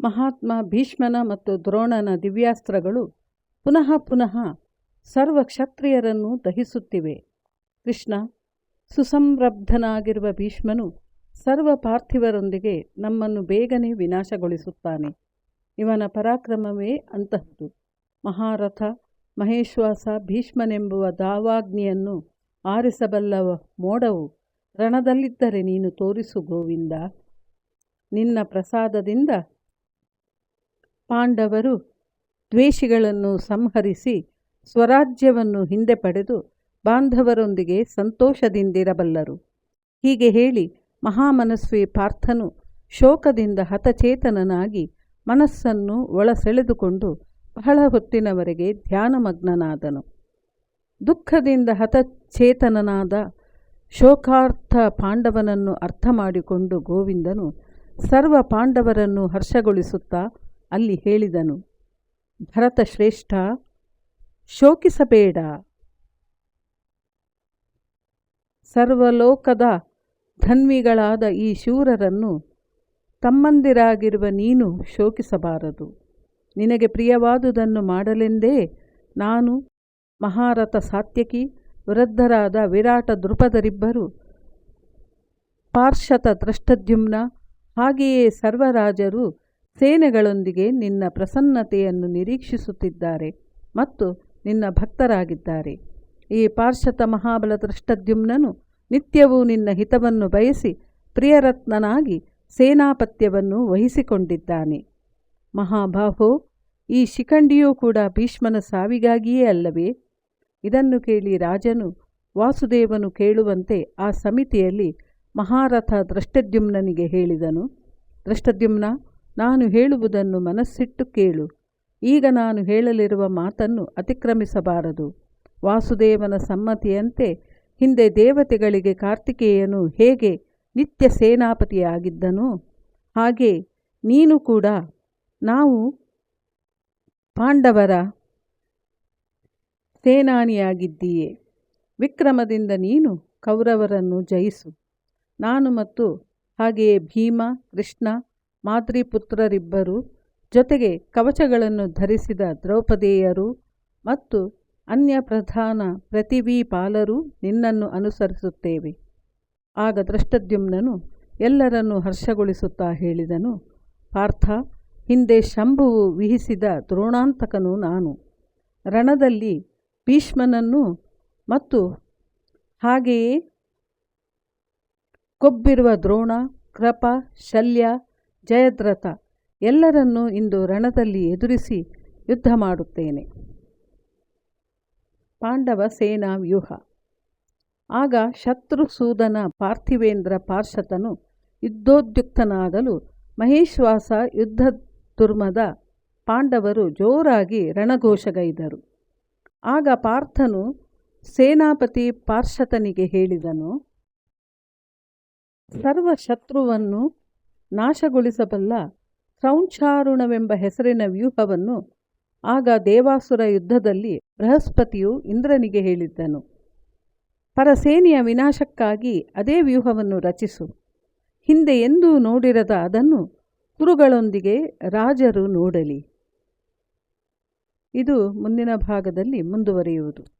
ಮಹಾತ್ಮ ಭೀಷ್ಮನ ಮತ್ತು ದ್ರೋಣನ ದಿವ್ಯಾಸ್ತ್ರಗಳು ಪುನಃ ಪುನಃ ಸರ್ವ ಕ್ಷತ್ರಿಯರನ್ನು ದಹಿಸುತ್ತಿವೆ. ಕೃಷ್ಣ, ಸುಸಂರಬ್ಧನಾಗಿರುವ ಭೀಷ್ಮನು ಸರ್ವ ಪಾರ್ಥಿವರೊಂದಿಗೆ ನಮ್ಮನ್ನು ಬೇಗನೆ ವಿನಾಶಗೊಳಿಸುತ್ತಾನೆ. ಇವನ ಪರಾಕ್ರಮವೇ ಅಂತಹದ್ದು. ಮಹಾರಥ, ಮಹೇಶ್ವಾಸ, ಭೀಷ್ಮನೆಂಬುವ ದಾವಾಗ್ನಿಯನ್ನು ಆರಿಸಬಲ್ಲವ ಮೋಡವು ರಣದಲ್ಲಿದ್ದರೆ ನೀನು ತೋರಿಸು ಗೋವಿಂದ. ನಿನ್ನ ಪ್ರಸಾದದಿಂದ ಪಾಂಡವರು ದ್ವೇಷಿಗಳನ್ನು ಸಂಹರಿಸಿ ಸ್ವರಾಜ್ಯವನ್ನು ಹಿಂದೆ ಪಡೆದು ಬಾಂಧವರೊಂದಿಗೆ ಸಂತೋಷದಿಂದಿರಬಲ್ಲರು. ಹೀಗೆ ಹೇಳಿ ಮಹಾಮನಸ್ವಿ ಪಾರ್ಥನು ಶೋಕದಿಂದ ಹತಚೇತನನಾಗಿ ಮನಸ್ಸನ್ನು ಒಳಸೆಳೆದುಕೊಂಡು ಬಹಳ ಹೊತ್ತಿನವರೆಗೆ ಧ್ಯಾನಮಗ್ನನಾದನು. ದುಃಖದಿಂದ ಹತಚೇತನನಾದ ಶೋಕಾರ್ಥ ಪಾಂಡವನನ್ನು ಅರ್ಥ ಮಾಡಿಕೊಂಡು ಗೋವಿಂದನು ಸರ್ವ ಪಾಂಡವರನ್ನು ಹರ್ಷಗೊಳಿಸುತ್ತಾ ಅಲ್ಲಿ ಹೇಳಿದನು ಭರತ ಶ್ರೇಷ್ಠ ಶೋಕಿಸಬೇಡ. ಸರ್ವಲೋಕದ ಧನ್ವಿಗಳಾದ ಈ ಶೂರರನ್ನು ತಮ್ಮಂದಿರಾಗಿರುವ ನೀನು ಶೋಕಿಸಬಾರದು. ನಿನಗೆ ಪ್ರಿಯವಾದುದನ್ನು ಮಾಡಲೆಂದೇ ನಾನು ಮಹಾರಥ ಸಾತ್ಯಕಿ, ವೃದ್ಧರಾದ ವಿರಾಟ ದೃಪದರಿಬ್ಬರು ಪಾರ್ಶತ ದೃಷ್ಟದ್ಯುಮ್ನ ಹಾಗೆಯೇ ಸರ್ವರಾಜರು ಸೇನೆಗಳೊಂದಿಗೆ ನಿನ್ನ ಪ್ರಸನ್ನತೆಯನ್ನು ನಿರೀಕ್ಷಿಸುತ್ತಿದ್ದಾರೆ ಮತ್ತು ನಿನ್ನ ಭಕ್ತರಾಗಿದ್ದಾರೆ. ಈ ಪಾರ್ಶ್ವತ ಮಹಾಬಲ ದೃಷ್ಟದ್ಯುಮ್ನನು ನಿತ್ಯವೂ ನಿನ್ನ ಹಿತವನ್ನು ಬಯಸಿ ಪ್ರಿಯರತ್ನನಾಗಿ ಸೇನಾಪತ್ಯವನ್ನು ವಹಿಸಿಕೊಂಡಿದ್ದಾನೆ. ಮಹಾಬಾಹೋ, ಈ ಶಿಖಂಡಿಯೂ ಕೂಡ ಭೀಷ್ಮನ ಸಾವಿಗಾಗಿಯೇ ಅಲ್ಲವೇ? ಇದನ್ನು ಕೇಳಿ ರಾಜನು ವಾಸುದೇವನು ಕೇಳುವಂತೆ ಆ ಸಮಿತಿಯಲ್ಲಿ ಮಹಾರಥ ದೃಷ್ಟದ್ಯುಮ್ನನಿಗೆ ಹೇಳಿದನು. ದೃಷ್ಟದ್ಯುಮ್ನ ನಾನು ಹೇಳುವುದನ್ನು ಮನಸ್ಸಿಟ್ಟು ಕೇಳು. ಈಗ ನಾನು ಹೇಳಲಿರುವ ಮಾತನ್ನು ಅತಿಕ್ರಮಿಸಬಾರದು. ವಾಸುದೇವನ ಸಮ್ಮತಿಯಂತೆ ಹಿಂದೆ ದೇವತೆಗಳಿಗೆ ಕಾರ್ತಿಕೇಯನು ಹೇಗೆ ನಿತ್ಯ ಸೇನಾಪತಿಯಾಗಿದ್ದನೋ ಹಾಗೆ ನೀನು ಕೂಡ ನಾವು ಪಾಂಡವರ ಸೇನಾನಿಯಾಗಿದ್ದೀಯೆ. ವಿಕ್ರಮದಿಂದ ನೀನು ಕೌರವರನ್ನು ಜಯಿಸು. ನಾನು ಮತ್ತು ಹಾಗೆಯೇ ಭೀಮ, ಕೃಷ್ಣ ಮಾದ್ರಿಪುತ್ರರಿಬ್ಬರು ಜೊತೆಗೆ ಕವಚಗಳನ್ನು ಧರಿಸಿದ ದ್ರೌಪದೇಯರು ಮತ್ತು ಅನ್ಯ ಪ್ರಧಾನ ಪ್ರತಿವೀಪಾಲರು ನಿನ್ನನ್ನು ಅನುಸರಿಸುತ್ತೇವೆ. ಆಗ ದೃಷ್ಟದ್ಯುಮ್ನನು ಎಲ್ಲರನ್ನೂ ಹರ್ಷಗೊಳಿಸುತ್ತಾ ಹೇಳಿದನು, ಪಾರ್ಥ, ಹಿಂದೆ ಶಂಭುವು ವಿಹಿಸಿದ ದ್ರೋಣಾಂತಕನು ನಾನು. ರಣದಲ್ಲಿ ಭೀಷ್ಮನನ್ನು ಮತ್ತು ಹಾಗೆಯೇ ಕೊಬ್ಬಿರುವ ದ್ರೋಣ, ಕೃಪ, ಶಲ್ಯ ಜಯದ್ರಥ ಎಲ್ಲರನ್ನೂ ಇಂದು ರಣದಲ್ಲಿ ಎದುರಿಸಿ ಯುದ್ಧ ಮಾಡುತ್ತೇನೆ. ಪಾಂಡವ ಸೇನಾ ವ್ಯೂಹ. ಆಗ ಶತ್ರುಸೂದನ ಪಾರ್ಥಿವೇಂದ್ರ ಪಾರ್ಷತನು ಯುದ್ಧೋದ್ಯುಕ್ತನಾಗಲು ಮಹೇಶ್ವಾಸ ಯುದ್ಧ ದುರ್ಮದ ಪಾಂಡವರು ಜೋರಾಗಿ ರಣಘೋಷಗೈದರು. ಆಗ ಪಾರ್ಥನು ಸೇನಾಪತಿ ಪಾರ್ಷತನಿಗೆ ಹೇಳಿದನು ಸರ್ವ ಶತ್ರುವನ್ನು ನಾಶಗೊಳಿಸಬಲ್ಲ ಕ್ರೌಂಚಾರುಣವೆಂಬ ಹೆಸರಿನ ವ್ಯೂಹವನ್ನು ಆಗ ದೇವಾಸುರ ಯುದ್ಧದಲ್ಲಿ ಬೃಹಸ್ಪತಿಯು ಇಂದ್ರನಿಗೆ ಹೇಳಿದ್ದನು. ಪರಸೇನೆಯ ವಿನಾಶಕ್ಕಾಗಿ ಅದೇ ವ್ಯೂಹವನ್ನು ರಚಿಸು. ಹಿಂದೆ ಎಂದೂ ನೋಡಿರದ ಅದನ್ನು ಕುರುಗಳೊಂದಿಗೆ ರಾಜರು ನೋಡಲಿ. ಇದು ಮುಂದಿನ ಭಾಗದಲ್ಲಿ ಮುಂದುವರಿಯುವುದು.